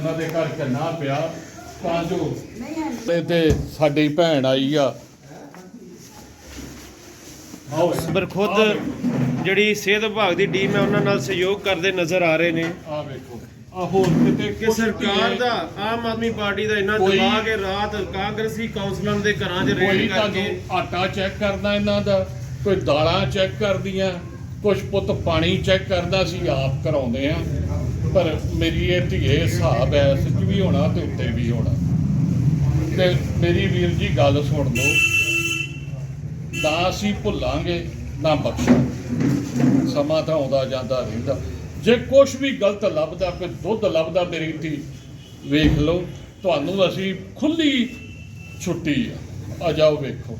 ਇਹਨਾਂ ਦੇ ਘਰ ਕਰਨਾ ਪਿਆ ਤਾਂ ਜੋ ਤੇ ਤੇ ਸਾਡੀ ਭੈਣ ਆਈ ਆ। ਆਓ ਪਰ ਖੁਦ ਜਿਹੜੀ ਸਿਹਤ ਵਿਭਾਗ ਦੀ ਟੀਮ ਹੈ ਉਹਨਾਂ ਨਾਲ ਸਹਿਯੋਗ ਕਰਦੇ ਨਜ਼ਰ ਆ ਰਹੇ ਨੇ। ਆ ਵੇਖੋ। ਆ ਹੋਰ ਕਿਤੇ ਕਿ ਸਰਕਾਰ ਦਾ ਆਮ ਆਦਮੀ ਪਾਰਟੀ ਦਾ ਇੰਨਾ ਦਬਾਅ ਕਿ ਰਾਤ ਕਾਂਗਰਸੀ ਕਾਉਂਸਲਰਾਂ ਦੇ ਘਰਾਂ 'ਚ ਰੇਡ ਕਰਕੇ ਆਟਾ ਚੈੱਕ ਕਰਦਾ ਇਹਨਾਂ ਦਾ ਕੋਈ ਦਾਲਾਂ ਚੈੱਕ ਕਰਦੀਆਂ ਕੁਝ ਪੁੱਤ ਪਾਣੀ ਚੈੱਕ ਕਰਦਾ ਸੀ ਆਪ ਕਰਾਉਂਦੇ ਆ ਪਰ ਮੇਰੀ ਇਹ ਧੀਏ, ਹਿਸਾਬ ਐ ਸੱਚ ਵੀ ਹੋਣਾ ਤੇ ਉੱਤੇ ਵੀ ਹੋਣਾ। ਤੇ ਮੇਰੀ ਵੀਰ ਜੀ, ਗੱਲ ਸੁਣ ਲਓ। ਨਾ ਅਸੀਂ ਭੁੱਲਾਂਗੇ, ਨਾ ਬਖਸ਼ਾਂਗੇ। ਸਮਾਂ ਤਾਂ ਆਉਂਦਾ ਜਾਂਦਾ ਰਹਿੰਦਾ। ਜੇ ਕੁਝ ਵੀ ਗਲਤ ਲੱਭਦਾ ਕੋਈ ਦੁੱਧ ਲੱਭਦਾ ਮੇਰੀ ਧੀ, ਵੇਖ ਲਓ, ਤੁਹਾਨੂੰ ਅਸੀਂ ਖੁੱਲੀ ਛੁੱਟੀ ਆ। ਆ ਜਾਓ ਵੇਖੋ।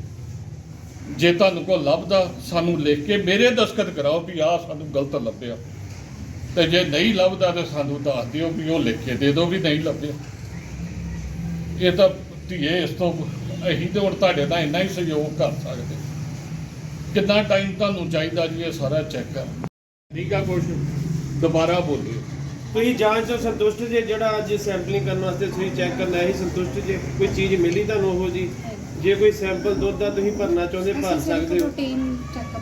ਜੇ ਤੁਹਾਨੂੰ ਕੋ ਲੱਭਦਾ, ਸਾਨੂੰ ਲਿਖ ਕੇ ਮੇਰੇ ਦਸਖਤ ਕਰਾਓ ਵੀ ਆਹ ਸਾਨੂੰ ਗਲਤ ਲੱਭਿਆ। ਤੇ ਜੇ ਨਹੀਂ ਲੱਭਦਾ ਤੇ ਸਾਨੂੰ ਦੱਸ ਦਿਓ ਵੀ ਉਹ ਲਿਖ ਕੇ ਦੇ ਦਿਓ ਵੀ ਨਹੀਂ ਲੱਭਿਆ ਇਹ ਤਾਂ ਧੀਏ ਇਸ ਤੋਂ ਅਸੀਂ ਤੇ ਹੁਣ ਤੁਹਾਡੇ ਨਾਲ ਇੰਨਾ ਹੀ ਸਹਿਯੋਗ ਕਰ ਸਕਦੇ। ਕਿੰਨਾ ਟਾਈਮ ਤੁਹਾਨੂੰ ਚਾਹੀਦਾ ਜੀ ਇਹ ਸਾਰਾ ਚੈੱਕ ਕਰ ਠੀਕ ਆ ਕੁਛ ਦੁਬਾਰਾ ਬੋਲਿਓ ਤੁਸੀਂ ਜਾਂਚ ਤੋਂ ਸੰਤੁਸ਼ਟ ਜੇ ਜਿਹੜਾ ਅੱਜ ਸੈਂਪਲਿੰਗ ਕਰਨ ਵਾਸਤੇ ਤੁਸੀਂ ਚੈੱਕ ਕਰਨ ਆਏ ਸੀ ਸੰਤੁਸ਼ਟ ਜੇ ਕੋਈ ਚੀਜ਼ ਮਿਲੀ ਤੁਹਾਨੂੰ ਉਹ ਜੀ? ਜੇ ਕੋਈ ਸੈਂਪਲ ਦੁੱਧ ਦਾ ਤੁਸੀਂ ਭਰਨਾ ਚਾਹੁੰਦੇ ਭਰ ਸਕਦੇ ਹੋ। ਰੂਟੀਨ ਚੈੱਕਅਪ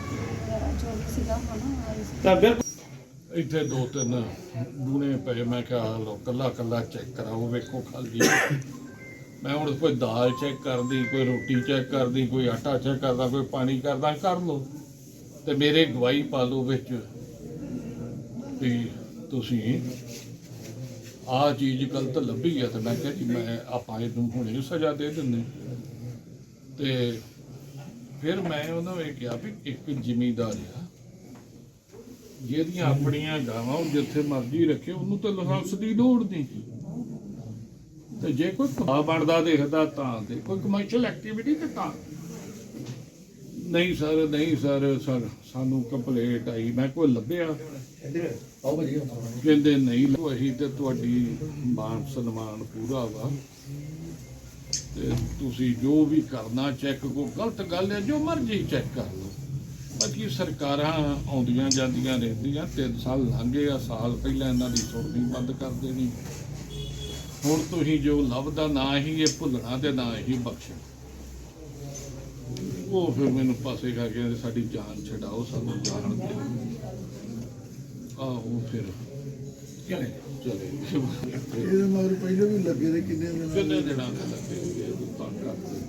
ਜੋ ਵੀ ਸੀਗਾ ਹਨਾ ਤਾਂ ਬਿਲਕੁਲ ਇੱਥੇ ਦੋ ਤਿੰਨ ਦੂਣੇ ਪਏ, ਮੈਂ ਕਿਹਾ ਲੋ ਕੱਲਾ ਕੱਲਾ ਚੈੱਕ ਕਰਾਓ, ਵੇਖੋ ਖਾਲੀ। ਮੈਂ ਹੁਣ ਕੋਈ ਦਾਲ ਚੈੱਕ ਕਰਦੀ, ਕੋਈ ਰੋਟੀ ਚੈੱਕ ਕਰਦੀ, ਕੋਈ ਆਟਾ ਚੈੱਕ ਕਰਦਾ, ਕੋਈ ਪਾਣੀ ਕਰਦਾ, ਕਰ ਲਓ। ਤੇ ਮੇਰੇ ਗਵਾਹੀ ਪਾ ਲਓ ਵਿੱਚ ਵੀ ਤੁਸੀਂ ਆਹ ਚੀਜ਼ ਗਲਤ ਲੱਭੀ ਹੈ ਤੇ ਮੈਂ ਕਿਹਾ ਜੀ, ਮੈਂ ਆਪਾਂ ਇਹਨੂੰ ਹੁਣੇ ਸਜ਼ਾ ਦੇ ਦਿੰਦੇ ਤੇ ਫਿਰ ਮੈਂ ਉਹਨਾਂ ਨੂੰ ਇਹ ਕਿਹਾ ਵੀ ਇੱਕ ਜ਼ਿਮੀਦਾਰ ਆ ਜਿਹਦੀਆਂ ਆਪਣੀਆਂ ਗਾਵਾਂ ਉਹ ਜਿੱਥੇ ਮਰਜ਼ੀ ਰੱਖੇ ਉਹਨੂੰ ਤਾਂ ਲਾਇਸੈਂਸ ਦੀ ਲੋੜ ਨਹੀਂ। ਤੇ ਜੇ ਕੋਈ ਕਮਾ ਬਣਦਾ ਦੇਖਦਾ ਤਾਂ ਤੇ ਕੋਈ ਕਮਰਸ਼ੀਅਲ ਐਕਟੀਵਿਟੀ ਤੇ ਤਾਂ। ਨਹੀਂ ਸਰ ਨਹੀਂ ਸਰ ਸਰ ਸਾਨੂੰ ਕੰਪਲੇਂਟ ਆਈ ਮੈਂ ਕੋਈ ਲੱਭਿਆ? ਕਹਿੰਦੇ ਨਹੀਂ ਅਸੀਂ ਤੇ ਤੁਹਾਡੀ ਮਾਨ ਸਨਮਾਨ ਪੂਰਾ ਵਾ। ਤੇ ਤੁਸੀਂ ਜੋ ਵੀ ਕਰਨਾ ਚੈੱਕ ਕੋ ਗਲਤ ਗੱਲ ਹੈ ਜੋ ਮਰਜ਼ੀ ਚੈੱਕ ਕਰ ਲਓ। ਬਾਕੀ ਸਰਕਾਰਾਂ ਆਉਂਦੀਆਂ ਜਾਂਦੀਆਂ ਰਹਿੰਦੀਆਂ ਤਿੰਨ ਸਾਲ ਲੰਘੇ ਆ ਸਾਲ ਪਹਿਲਾਂ ਇਹਨਾਂ ਦੀ ਸੁਣਨੀ ਬੰਦ ਕਰ ਦੇਣੀ। ਹੁਣ ਤੁਸੀਂ ਜੋ ਲੱਭਦਾ ਨਾ ਹੀ ਇਹ ਭੁੱਲਣਾ ਤੇ ਨਾ ਹੀ ਬਖਸ਼ਣਾ। ਉਹ ਫਿਰ ਮੈਨੂੰ ਪਾਸੇ ਕਰ ਕੇ ਸਾਡੀ ਜਾਨ ਛਡਾਓ ਸਾਨੂੰ ਜਾਣ ਦਿਓ। ਆਹੋ ਫਿਰ ਚਲੇ ਚਲੇ ਇਹਦੇ ਮਗਰ ਪਹਿਲਾਂ ਵੀ ਲੱਗੇ ਨੇ ਕਿੰਨੇ ਦਿਨ ਕਿੰਨੇ ਦਿਨਾਂ ਦੇ ਲੱਗੇ ਹੋਏ ਤੂੰ ਤੰਗ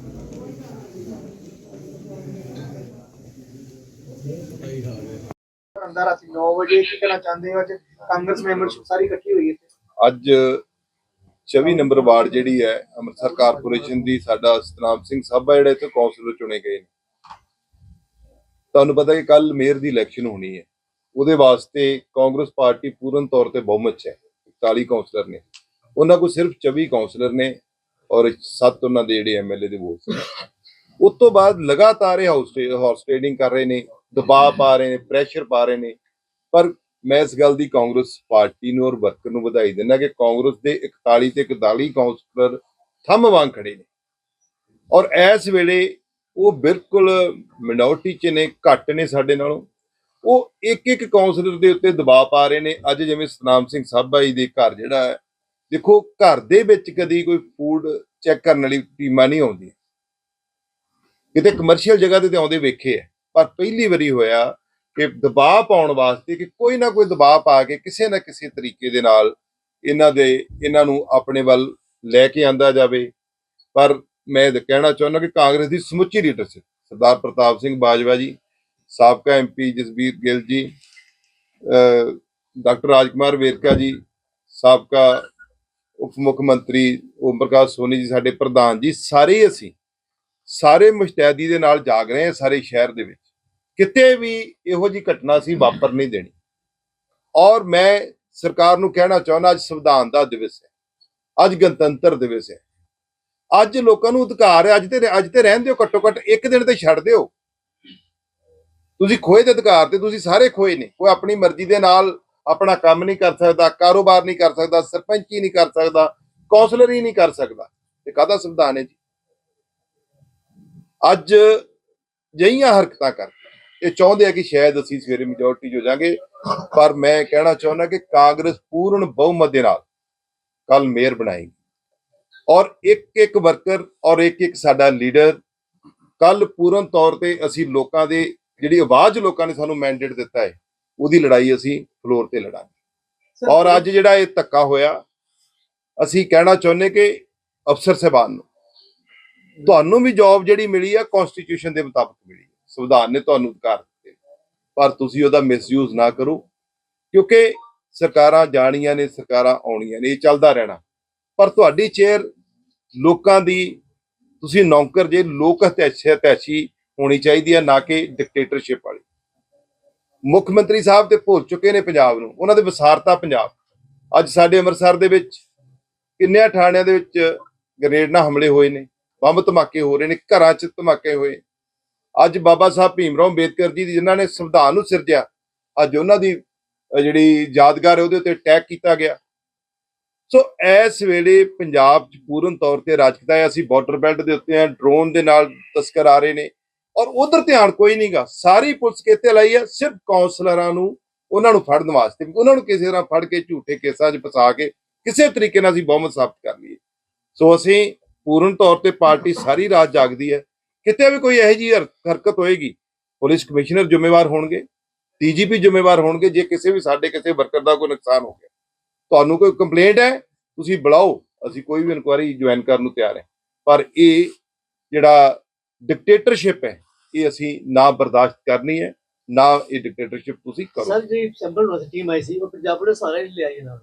ਕਰਦੇ ਅੰਦਰ ਰਾਤੀ 9 ਵਜੇ ਕੀ ਕਹਿਣਾ ਚਾਹੁੰਦੇ ਹੋ? ਅੱਜ ਕਾਂਗਰਸ ਮੈਂਬਰਸ਼ਿਪ ਸਾਰੀ ਇਕੱਠੀ ਹੋਈ ਹੈ ਅੱਜ 24 ਨੰਬਰ ਵਾਰਡ ਜਿਹੜੀ ਹੈ, ਅੰਮ੍ਰਿਤਸਰ ਕਾਰਪੋਰੇਸ਼ਨ ਦੀ ਸਾਡਾ ਸਤਨਾਮ ਸਿੰਘ ਸਾਬਾ ਜਿਹੜਾ ਇੱਥੇ ਕੌਂਸਲਰ ਚੁਣੇ ਗਏ ਨੇ। ਤੁਹਾਨੂੰ ਪਤਾ ਕਿ ਕੱਲ ਮੇਅਰ ਦੀ ਇਲੈਕਸ਼ਨ ਹੋਣੀ ਹੈ। ਉਹਦੇ ਵਾਸਤੇ ਕਾਂਗਰਸ ਪਾਰਟੀ ਪੂਰਨ ਤੌਰ ਤੇ ਬਹੁਮਤ 'ਚ ਹੈ। 41 ਕੌਂਸਲਰ ਨੇ। ਉਹਨਾਂ ਕੋਲ ਸਿਰਫ 24 ਕੌਂਸਲਰ ਨੇ ਔਰ 7 ਉਹਨਾਂ ਦੇ ਜਿਹੜੇ ਐਮਐਲਏ ਦੇ ਵੋਟ ਉਸ ਤੋਂ ਬਾਅਦ ਲਗਾਤਾਰ ਇਹ ਹਾਊਸ ਹਾਊਸ ਟ੍ਰੇਡਿੰਗ ਕਰ ਰਹੇ ਨੇ। ਦਬਾਅ ਪਾ ਰਹੇ ਨੇ ਪ੍ਰੈਸ਼ਰ ਪਾ ਰਹੇ ਨੇ। ਪਰ ਮੈਂ ਇਸ ਗੱਲ ਦੀ ਕਾਂਗਰਸ ਪਾਰਟੀ ਨੂੰ ਔਰ ਵਰਕਰ ਨੂੰ ਵਧਾਈ ਦਿੰਦਾ ਕਿ ਕਾਂਗਰਸ ਦੇ 41 ਤੇ 41 ਕਾਉਂਸਲਰ ਥੰਮ ਵਾਂਗ ਖੜੇ ਨੇ। ਔਰ ਇਸ ਵੇਲੇ ਉਹ ਬਿਲਕੁਲ ਮਿਨੋਰਟੀ ਚ ਨੇ, ਘੱਟ ਨੇ ਸਾਡੇ ਨਾਲੋਂ। ਉਹ ਇੱਕ ਇੱਕ ਕਾਉਂਸਲਰ ਦੇ ਉੱਤੇ ਦਬਾਅ ਪਾ ਰਹੇ ਨੇ। ਅੱਜ ਜਿਵੇਂ ਸਤਨਾਮ ਸਿੰਘ ਸਾਬਾ ਜੀ ਦੇ ਘਰ ਜਿਹੜਾ ਹੈ, ਦੇਖੋ ਘਰ ਦੇ ਵਿੱਚ ਕਦੀ ਕੋਈ ਫੂਡ ਚੈੱਕ ਕਰਨ ਵਾਲੀ ਟੀਮਾਂ ਨਹੀਂ ਆਉਂਦੀ ਕਿਤੇ ਕਮਰਸ਼ੀਅਲ ਜਗ੍ਹਾ ਤੇ ਤੇ ਆਉਂਦੇ ਵੇਖੇ ਆ। ਪਰ ਪਹਿਲੀ ਵਾਰੀ ਹੋਇਆ ਕਿ ਦਬਾਅ ਪਾਉਣ ਵਾਸਤੇ ਕਿ ਕੋਈ ਨਾ ਕੋਈ ਦਬਾਅ ਪਾ ਕੇ ਕਿਸੇ ਨਾ ਕਿਸੇ ਤਰੀਕੇ ਦੇ ਨਾਲ ਇਹਨਾਂ ਦੇ, ਇਹਨਾਂ ਨੂੰ ਆਪਣੇ ਵੱਲ ਲੈ ਕੇ ਆਂਦਾ ਜਾਵੇ। ਪਰ ਮੈਂ ਇਹ ਕਹਿਣਾ ਚਾਹੁੰਦਾ ਕਿ ਕਾਂਗਰਸ ਦੀ ਸਮੁੱਚੀ ਲੀਡਰਸ਼ਿਪ ਸਰਦਾਰ ਪ੍ਰਤਾਪ ਸਿੰਘ ਬਾਜਵਾ ਜੀ, ਸਾਬਕਾ ਐਮਪੀ ਜਸਬੀਰ ਗਿੱਲ ਜੀ, ਅਹ, ਡਾਕਟਰ ਰਾਜਕੁਮਾਰ ਵੇਰਕਾ ਜੀ, ਸਾਬਕਾ ਉਪ ਮੁੱਖ ਮੰਤਰੀ ਓਮ ਪ੍ਰਕਾਸ਼ ਸੋਨੀ ਜੀ, ਸਾਡੇ ਪ੍ਰਧਾਨ ਜੀ, ਸਾਰੇ ਅਸੀਂ ਸਾਰੇ ਮੁਸ਼ਤੈਦੀ ਦੇ ਨਾਲ ਜਾਗ ਰਹੇ ਹਾਂ ਸਾਰੇ ਸ਼ਹਿਰ ਦੇ ਵਿੱਚ। ਕਿਤੇ ਵੀ ਇਹੋ ਜੀ ਘਟਨਾ ਸੀ ਵਾਪਰ ਨਹੀਂ ਦੇਣੀ। ਔਰ ਮੈਂ ਸਰਕਾਰ ਨੂੰ ਕਹਿਣਾ ਚਾਹੁੰਦਾ, ਅੱਜ ਸੰਵਿਧਾਨ ਦਾ ਦਿਵਸ ਹੈ। ਅੱਜ ਗਣਤੰਤਰ ਦਿਵਸ ਹੈ। ਅੱਜ ਲੋਕਾਂ ਨੂੰ ਅਧਿਕਾਰ ਹੈ, ਅੱਜ ਤੇ ਅੱਜ ਤੇ ਰਹਿਣ ਦਿਓ ਘੱਟੋ ਘੱਟ, ਇੱਕ ਦਿਨ ਤੇ ਛੱਡ ਦਿਓ। ਤੁਸੀਂ ਖੋਏ ਦੇ ਅਧਿਕਾਰ ਤੇ, ਤੁਸੀਂ ਸਾਰੇ ਖੋਏ ਨੇ। ਕੋਈ ਆਪਣੀ ਮਰਜ਼ੀ ਦੇ ਨਾਲ ਆਪਣਾ ਕੰਮ ਨਹੀਂ ਕਰ ਸਕਦਾ, ਕਾਰੋਬਾਰ ਨਹੀਂ ਕਰ ਸਕਦਾ, ਸਰਪੰਚੀ ਨਹੀਂ ਕਰ ਸਕਦਾ, ਕੌਂਸਲਰ ਹੀ ਨਹੀਂ ਕਰ ਸਕਦਾ। ਇਹ ਕਾਹਦਾ ਸੰਵਿਧਾਨ ਹੈ ਜੀ? ਅੱਜ ਜਈਆਂ ਹਰਕਤਾਂ ਕਰ ਇਹ ਚਾਹੁੰਦੇ ਆ ਕਿ ਸ਼ਾਇਦ ਅਸੀਂ ਸਵੇਰੇ ਮੈਜੋਰਟੀ ਹੋ ਜਾਾਂਗੇ। ਪਰ ਮੈਂ ਕਹਿਣਾ ਚਾਹੁੰਦਾ ਕਿ ਕਾਂਗਰਸ ਪੂਰਨ ਬਹੁਮਤ ਦੇ ਨਾਲ ਕੱਲ ਮੇਅਰ ਬਣਾਏਗੀ। ਔਰ ਇੱਕ ਇੱਕ ਵਰਕਰ ਔਰ ਇੱਕ ਇੱਕ ਸਾਡਾ ਲੀਡਰ ਕੱਲ ਪੂਰਨ ਤੌਰ ਤੇ ਅਸੀਂ ਲੋਕਾਂ ਦੇ ਜਿਹੜੀ ਆਵਾਜ਼ ਲੋਕਾਂ ਨੇ ਸਾਨੂੰ ਮੈਂਡੇਟ ਦਿੱਤਾ ਹੈ ਉਹਦੀ ਲੜਾਈ ਅਸੀਂ ਫਲੋਰ ਤੇ ਲੜਾਂਗੇ। ਔਰ ਅੱਜ ਜਿਹੜਾ ਇਹ ਧੱਕਾ ਹੋਇਆ ਅਸੀਂ ਕਹਿਣਾ ਚਾਹੁੰਦੇ ਕਿ ਅਫਸਰ ਸਾਹਿਬਾਨ ਨੂੰ ਤੁਹਾਨੂੰ ਵੀ ਜੌਬ ਜਿਹੜੀ ਮਿਲੀ ਆ ਕਨਸਟੀਟਿਊਸ਼ਨ ਦੇ ਮੁਤਾਬਕ ਮਿਲੀ ਹੈ ਸੰਵਿਧਾਨ ਨੇ ਤੁਹਾਨੂੰ ਅਧਿਕਾਰ ਦਿੱਤੇ ਪਰ ਤੁਸੀਂ ਉਹਦਾ ਮਿਸਯੂਜ਼ ਨਾ ਕਰੋ, ਕਿਉਂਕਿ ਸਰਕਾਰਾਂ ਜਾਣੀਆਂ ਨੇ, ਸਰਕਾਰਾਂ ਆਉਣੀਆਂ ਨੇ, ਇਹ ਚੱਲਦਾ ਰਹਿਣਾ। ਪਰ ਤੁਹਾਡੀ ਚੇਅਰ ਲੋਕਾਂ ਦੀ, ਤੁਸੀਂ ਨੌਕਰ ਜੇ, ਲੋਕ ਹਤੈਸ਼ੀ ਹਤੈਸ਼ੀ ਹੋਣੀ ਚਾਹੀਦੀ ਹੈ ਨਾ ਕਿ ਡਿਕਟੇਟਰਸ਼ਿਪ ਵਾਲੀ। ਮੁੱਖ ਮੰਤਰੀ ਸਾਹਿਬ ਤੇ ਭੁੱਲ ਚੁੱਕੇ ਨੇ ਪੰਜਾਬ ਨੂੰ। ਉਹਨਾਂ ਦੇ ਵਿਸਾਰਤਾ ਪੰਜਾਬ। ਅੱਜ ਸਾਡੇ ਅੰਮ੍ਰਿਤਸਰ ਦੇ ਵਿੱਚ ਕਿੰਨਿਆਂ ਥਾਣਿਆਂ ਦੇ ਵਿੱਚ ਗ੍ਰੇਡ ਨਾਲ ਹਮਲੇ ਹੋਏ ਨੇ। ਬੰਬ ਧਮਾਕੇ ਹੋ ਰਹੇ ਨੇ, ਘਰਾਂ 'ਚ ਧਮਾਕੇ ਹੋਏ। ਅੱਜ ਬਾਬਾ ਸਾਹਿਬ ਭੀਮ ਰਾਓ ਅੰਬੇਦਕਰ ਜੀ ਦੀ ਜਿਨ੍ਹਾਂ ਨੇ ਸੰਵਿਧਾਨ ਨੂੰ ਸਿਰਜਿਆ, ਅੱਜ ਉਹਨਾਂ ਦੀ ਜਿਹੜੀ ਯਾਦਗਾਰ ਹੈ ਉਹਦੇ ਉੱਤੇ ਅਟੈਕ ਕੀਤਾ ਗਿਆ। ਸੋ ਇਸ ਵੇਲੇ ਪੰਜਾਬ 'ਚ ਪੂਰਨ ਤੌਰ ਤੇ ਰਾਜ ਕੀਤਾ ਹੈ, ਅਸੀਂ ਬਾਰਡਰ ਬੈਲਟ ਦੇ ਉੱਤੇ ਆ ਡਰੋਨ ਦੇ ਨਾਲ ਤਸਕਰ ਆ ਰਹੇ ਨੇ। ਔਰ ਉਧਰ ਧਿਆਨ ਕੋਈ ਨਹੀਂਗਾ ਸਾਰੀ ਪੁਲਿਸ ਕਿੱਥੇ ਲਾਈ ਹੈ? ਸਿਰਫ ਕਾਉਂਸਲਰਾਂ ਨੂੰ, ਉਹਨਾਂ ਨੂੰ ਫੜਨ ਵਾਸਤੇ। ਵੀ ਉਹਨਾਂ ਨੂੰ ਕਿਸੇ ਤਰ੍ਹਾਂ ਫੜ ਕੇ ਝੂਠੇ ਕੇਸਾਂ 'ਚ ਫਸਾ ਕੇ, ਕਿਸੇ ਤਰੀਕੇ ਨਾਲ ਅਸੀਂ ਬਹੁਮਤ ਸਾਬਤ ਕਰ ਲਈਏ। ਸੋ ਅਸੀਂ ਪੂਰਨ ਤੌਰ ਤੇ ਪਾਰਟੀ ਸਾਰੀ ਰਾਤ ਜਾਗਦੀ ਹੈ। ਕਿਤੇ ਵੀ ਕੋਈ ਇਹੋ ਜਿਹੀ ਹਰਕਤ ਹੋਏਗੀ, ਪੁਲਿਸ ਕਮਿਸ਼ਨਰ ਜ਼ਿੰਮੇਵਾਰ ਹੋਣਗੇ, ਡੀਜੀਪੀ ਜ਼ਿੰਮੇਵਾਰ ਹੋਣਗੇ, ਜੇ ਕਿਸੇ ਵੀ ਸਾਡੇ ਕਿਸੇ ਵਰਕਰ ਦਾ ਕੋਈ ਨੁਕਸਾਨ ਹੋ ਗਿਆ। ਤੁਹਾਨੂੰ ਕੋਈ ਕੰਪਲੇਂਟ ਹੈ, ਤੁਸੀਂ ਬੁਲਾਓ, ਅਸੀਂ ਕੋਈ ਵੀ ਇਨਕੁਆਇਰੀ ਜੁਆਇਨ ਕਰਨ ਨੂੰ ਤਿਆਰ ਹੈ। ਪਰ ਇਹ ਜਿਹੜਾ ਡਿਕਟੇਟਰਸ਼ਿਪ ਹੈ, ਇਹ ਅਸੀਂ ਨਾ ਬਰਦਾਸ਼ਤ ਕਰਨੀ ਹੈ, ਨਾ ਇਹ ਡਿਕਟੇਟਰਸ਼ਿਪ ਤੁਸੀਂ ਕਰੋ। ਸਰ ਜੀ ਸੈਂਪਲ ਨੂੰ ਟੀਮ ਸੀ, ਉਹ ਪੰਜਾਬ ਨੇ ਸਾਰੇ ਲਿਆ ਨਾਲ।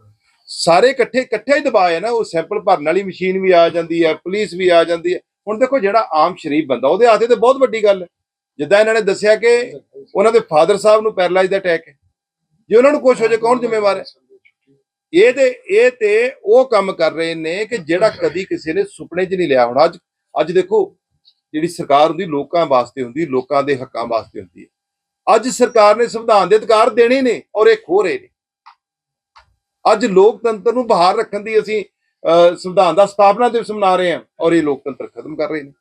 ਸਾਰੇ ਇਕੱਠੇ ਇਕੱਠੇ ਹੀ ਦਬਾਅ ਹੈ ਨਾ, ਉਹ ਸੈਂਪਲ ਭਰਨ ਵਾਲੀ ਮਸ਼ੀਨ ਵੀ ਆ ਜਾਂਦੀ ਹੈ, ਪੁਲਿਸ ਵੀ ਆ ਜਾਂਦੀ ਹੈ। ਹੁਣ ਦੇਖੋ ਜਿਹੜਾ ਆਮ ਸ਼ਰੀਫ ਬੰਦਾ, ਉਹਦੇ ਹੱਥੇ ਤੇ ਬਹੁਤ ਵੱਡੀ ਗੱਲ ਹੈ। ਜਿੱਦਾਂ ਇਹਨਾਂ ਨੇ ਦੱਸਿਆ ਕਿ ਉਹਨਾਂ ਦੇ ਫਾਦਰ ਸਾਹਿਬ ਨੂੰ ਪੈਰਲਾਈਜ਼ ਦਾ ਅਟੈਕ ਹੈ। ਜੇ ਉਹਨਾਂ ਨੂੰ ਕੁਝ ਹੋ ਜਾਏ, ਕੌਣ ਜ਼ਿੰਮੇਵਾਰ ਹੈ? ਇਹ ਤੇ ਇਹ ਤੇ ਉਹ ਕੰਮ ਕਰ ਰਹੇ ਨੇ ਕਿ ਜਿਹੜਾ ਕਦੀ ਕਿਸੇ ਨੇ ਸੁਪਨੇ 'ਚ ਨਹੀਂ ਲਿਆ ਹੁਣ। ਅੱਜ ਅੱਜ ਦੇਖੋ, ਜਿਹੜੀ ਸਰਕਾਰ ਹੁੰਦੀ, ਲੋਕਾਂ ਵਾਸਤੇ ਹੁੰਦੀ, ਲੋਕਾਂ ਦੇ ਹੱਕਾਂ ਵਾਸਤੇ ਹੁੰਦੀ ਹੈ। ਅੱਜ ਸਰਕਾਰ ਨੇ ਸੰਵਿਧਾਨ ਦੇ ਅਧਿਕਾਰ ਦੇਣੇ ਨੇ ਔਰ ਇਹ ਖੋ ਰਹੇ ਨੇ। ਅੱਜ ਲੋਕਤੰਤਰ ਨੂੰ ਬਹਾਰ ਰੱਖਣ ਦੀ ਅਸੀਂ ਸੰਵਿਧਾਨ ਦਾ ਸਥਾਪਨਾ ਦਿਵਸ ਮਨਾ ਰਹੇ ਹਾਂ ਔਰ ਇਹ ਲੋਕਤੰਤਰ ਖਤਮ ਕਰ ਰਹੇ ਨੇ।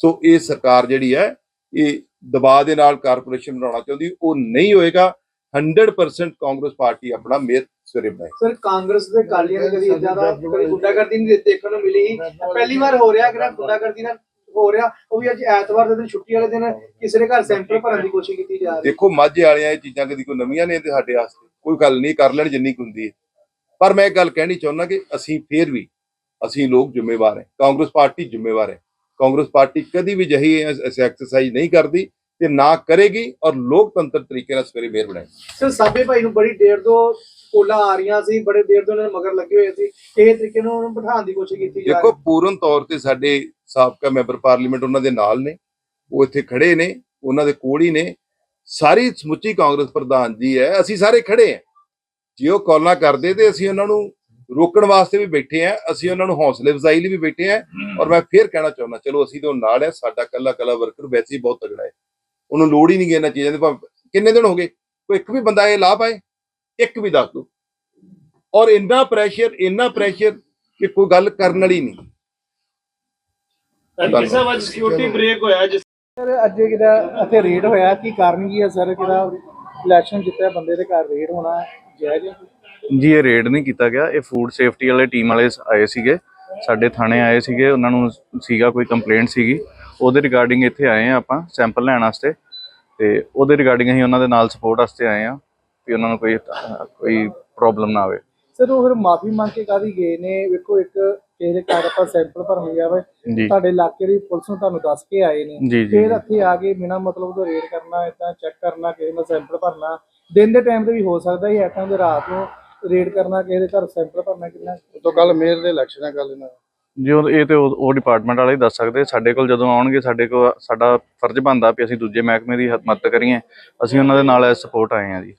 ਸੋ ਇਹ ਸਰਕਾਰ ਜਿਹੜੀ ਹੈ ਇਹ ਦਬਾਅ ਦੇ ਨਾਲ ਕਾਰਪੋਰੇਸ਼ਨ ਬਣਾਉਣਾ ਚਾਹੁੰਦੀ ਉਹ ਨਹੀਂ ਹੋਏਗਾ। 100% ਕਾਂਗਰਸ ਪਾਰਟੀ ਆਪਣਾ ਮੇਅਰ ਸਵੇਰੇ ਬਣਾਏ ਸਰ ਕਾਂਗਰਸ ਦੇ ਕਾਲੀਆਂ ਨੇ ਕਦੀ ਇਦਾਂ ਦਾ ਗੁੰਡਾਗਰਦੀ ਨਹੀਂ ਦੇਖਣ ਨੂੰ ਮਿਲੀ। ਪਹਿਲੀ ਵਾਰ ਹੋ ਰਿਹਾ ਕਿ ਗੁੰਡਾਗਰਦੀ ਨਾਲ ਹੋ ਰਿਹਾ। ਉਹ ਵੀ ਅੱਜ ਐਤਵਾਰ ਦੇ ਦਿਨ ਛੁੱਟੀ ਵਾਲੇ ਦਿਨ ਕਿਸੇ ਦੇ ਘਰ ਸੈਂਪਲ ਭਰਨ ਦੀ ਕੋਸ਼ਿਸ਼ ਕੀਤੀ ਜਾ ਰਹੀ ਦੇਖੋ ਮਾਝੇ ਵਾਲਿਆਂ ਇਹ ਚੀਜ਼ਾਂ ਕਦੀ ਕੋਈ ਨਵੀਆਂ ਨੇ ਤੇ ਸਾਡੇ ਵਾਸਤੇ ਕੋਈ ਗੱਲ ਨਹੀਂ ਕਰ ਲੈਣ ਜਿੰਨੀ ਹੁੰਦੀ ਹੈ। ਪਰ ਮੈਂ ਇੱਕ ਗੱਲ ਕਹਿਣੀ ਚਾਹੁੰਦਾ ਕਿ ਅਸੀਂ ਫੇਰ ਵੀ ਅਸੀਂ ਲੋਕ ਜ਼ਿੰਮੇਵਾਰ ਹੈ ਕਾਂਗਰਸ ਪਾਰਟੀ ਜ਼ਿੰਮੇਵਾਰ ਹੈ। ਕਾਂਗਰਸ ਪਾਰਟੀ ਕਦੀ ਵੀ ਜਹੀ ਐਕਸਰਸਾਈਜ਼ ਨਹੀਂ ਕਰਦੀ ਤੇ ਨਾ ਕਰੇਗੀ ਔਰ ਲੋਕਤੰਤਰ ਤਰੀਕੇ ਨਾਲ ਸਵੇਰੇ ਮੇਅਰ ਬਣਾਏ ਸਰ ਸਾਬੇ ਭਾਈ ਨੂੰ ਬੜੀ ਦੇਰ ਤੋਂ ਕੋਲਾ ਆ ਰਹੀਆਂ ਸੀ ਬੜੇ ਦੇਰ ਤੋਂ ਉਹਨਾਂ ਦੇ ਮਗਰ ਲੱਗੇ ਹੋਏ ਸੀ। ਇਹ ਤਰੀਕੇ ਨਾਲ ਉਹਨਾਂ ਨੂੰ ਬਿਠਾਉਣ ਦੀ ਕੋਸ਼ਿਸ਼ ਕੀਤੀ ਜਾ ਦੇਖੋ ਰਹੀ ਪੂਰਨ ਤੌਰ ਤੇ ਸਾਡੇ ਸਾਬਕਾ ਮੈਂਬਰ ਪਾਰਲੀਮੈਂਟ ਉਹਨਾਂ ਦੇ ਨਾਲ ਨੇ ਉਹ ਇੱਥੇ ਖੜੇ ਨੇ ਉਹਨਾਂ ਦੇ ਕੋਲ ਹੀ ਨੇ। ਸਾਰੀ ਸਮੁੱਚੀ ਕਾਂਗਰਸ ਪ੍ਰਧਾਨ ਜੀ ਹੈ ਅਸੀਂ ਸਾਰੇ ਖੜੇ ਹਾਂ। ਜੇ ਉਹ ਕਾਲਾਂ ਕਰਦੇ ਤੇ ਅਸੀਂ ਉਹਨਾਂ ਨੂੰ ਰੋਕਣ ਵਾਸਤੇ ਵੀ ਬੈਠੇ ਆ ਅਸੀਂ ਉਹਨਾਂ ਨੂੰ ਹੌਸਲੇ ਅਫਜ਼ਾਈ ਲਈ ਵੀ ਬੈਠੇ ਆ ਔਰ ਮੈਂ ਫੇਰ ਕਹਿਣਾ ਚਾਹੁੰਦਾ ਚਲੋ ਅਸੀਂ ਤਾਂ ਉਹ ਨਾਲ ਹੈ ਸਾਡਾ ਕੱਲਾ ਕੱਲਾ ਵਰਕਰ ਵੈਸੇ ਹੀ ਬਹੁਤ ਤਗੜਾ ਹੈ। ਉਹਨੂੰ ਲੋੜ ਹੀ ਨਹੀਂ ਗੀ ਇਹਨਾਂ ਚੀਜ਼ਾਂ ਦੀ ਭਾਵੇਂ ਕਿੰਨੇ ਦਿਨ ਹੋ ਗਏ? ਕੋਈ ਇੱਕ ਵੀ ਬੰਦਾ ਇਹ ਲਾਭ ਆਏ ਇੱਕ ਵੀ ਦੱਸ ਦੋ। ਔਰ ਇੰਨਾ ਪ੍ਰੈਸ਼ਰ ਇੰਨਾ ਪ੍ਰੈਸ਼ਰ ਕਿ ਕੋਈ ਗੱਲ ਕਰਨ ਵਾਲੀ ਨਹੀਂ। ਸਾਹਿਬ ਅੱਜ ਸਿਕਿਉਰਿਟੀ ਬ੍ਰੇਕ ਹੋਇਆ ਜਿਸ ਸਰ ਅੱਜ ਜਿਹੜਾ ਇੱਥੇ ਰੇਡ ਹੋਇਆ ਕੀ ਕਾਰਨ ਕੀ ਹੈ ਸਰ? ਜਿਹੜਾ ਇਲੈਕਸ਼ਨ ਜਿੱਤਿਆ ਬੰਦੇ ਦੇ ਘਰ ਰੇਡ ਹੋਣਾ ਜਾਇਜ਼ ਹੈ ਜੀ ਇਹ ਰੇਡ ਨਹੀਂ ਕੀਤਾ ਗਿਆ। ਇਹ ਫੂਡ ਸੇਫਟੀ ਵਾਲੇ ਟੀਮ ਵਾਲੇ ਆਏ ਸੀਗੇ। ਸਾਡੇ ਥਾਣੇ ਆਏ ਸੀਗੇ। ਉਹਨਾਂ ਨੂੰ ਸੀਗਾ ਕੋਈ ਕੰਪਲੇਂਟ ਸੀਗੀ। ਉਹਦੇ ਰਿਗਾਰਡਿੰਗ ਇੱਥੇ ਆਏ ਆ ਆਪਾਂ ਸੈਂਪਲ ਲੈਣ ਵਾਸਤੇ। ਤੇ ਉਹਦੇ ਰਿਗਾਰਡਿੰਗ ਅਸੀਂ ਉਹਨਾਂ ਦੇ ਨਾਲ ਸਪੋਰਟ ਵਾਸਤੇ ਆਏ ਆ ਵੀ ਉਹਨਾਂ ਨੂੰ ਕੋਈ ਕੋਈ ਪ੍ਰੋਬਲਮ ਨਾ ਆਵੇ। ਸਰ ਉਹ ਫਿਰ ਮਾਫੀ ਮੰਗ ਕੇ ਕਾਦੀ ਗਏ ਨੇ? ਵੇਖੋ ਇੱਕ ਕਿਸੇ ਦੇ ਘਰ ਆਪਾਂ ਸੈਂਪਲ ਭਰਨ ਗਿਆ ਵਾ। ਤੁਹਾਡੇ ਇਲਾਕੇ ਦੀ ਪੁਲਿਸ ਨੂੰ ਤੁਹਾਨੂੰ ਦੱਸ ਕੇ ਆਏ ਨੇ। ਫਿਰ। ਇੱਥੇ ਆ ਕੇ ਬਿਨਾਂ ਮਤਲਬ ਤੋਂ ਰੇਡ ਕਰਨਾ ਇਦਾਂ ਚੈੱਕ ਕਰਨਾ ਕਿਸੇ ਦਾ ਸੈਂਪਲ ਭਰਨਾ ਦਿਨ ਦੇ ਟਾਈਮ ਤੇ ਵੀ ਹੋ ਸਕਦਾ ਹੈ ਟਾਈਮ ਦੇ ਰਾਤ ਨੂੰ ਰੇਡ ਕਰਨਾ ਕਿਸੇ ਦੇ ਘਰ ਸੈਂਪਲ ਭਰਨਾ ਕਿੰਨਾ। ਤੋਂ ਕੱਲ ਮੇਅਰ ਦੇ ਇਲੈਕਸ਼ਨ ਹੈ ਗੱਲ ਇਹਨਾਂ ਜੀ ਉਹ ਇਹ ਤੇ ਉਹ ਡਿਪਾਰਟਮੈਂਟ ਵਾਲੇ ਦੱਸ ਸਕਦੇ ਸਾਡੇ ਕੋਲ ਜਦੋਂ ਆਉਣਗੇ ਸਾਡੇ ਕੋਲ ਸਾਡਾ ਫਰਜ਼ ਬਣਦਾ ਵੀ ਅਸੀਂ ਦੂਜੇ ਮਹਿਕਮੇ ਦੀ ਮਦਦ ਕਰੀਏ ਅਸੀਂ ਉਹਨਾਂ ਦੇ ਨਾਲ ਸਪੋਰਟ ਆਏ ਆ ਜੀ।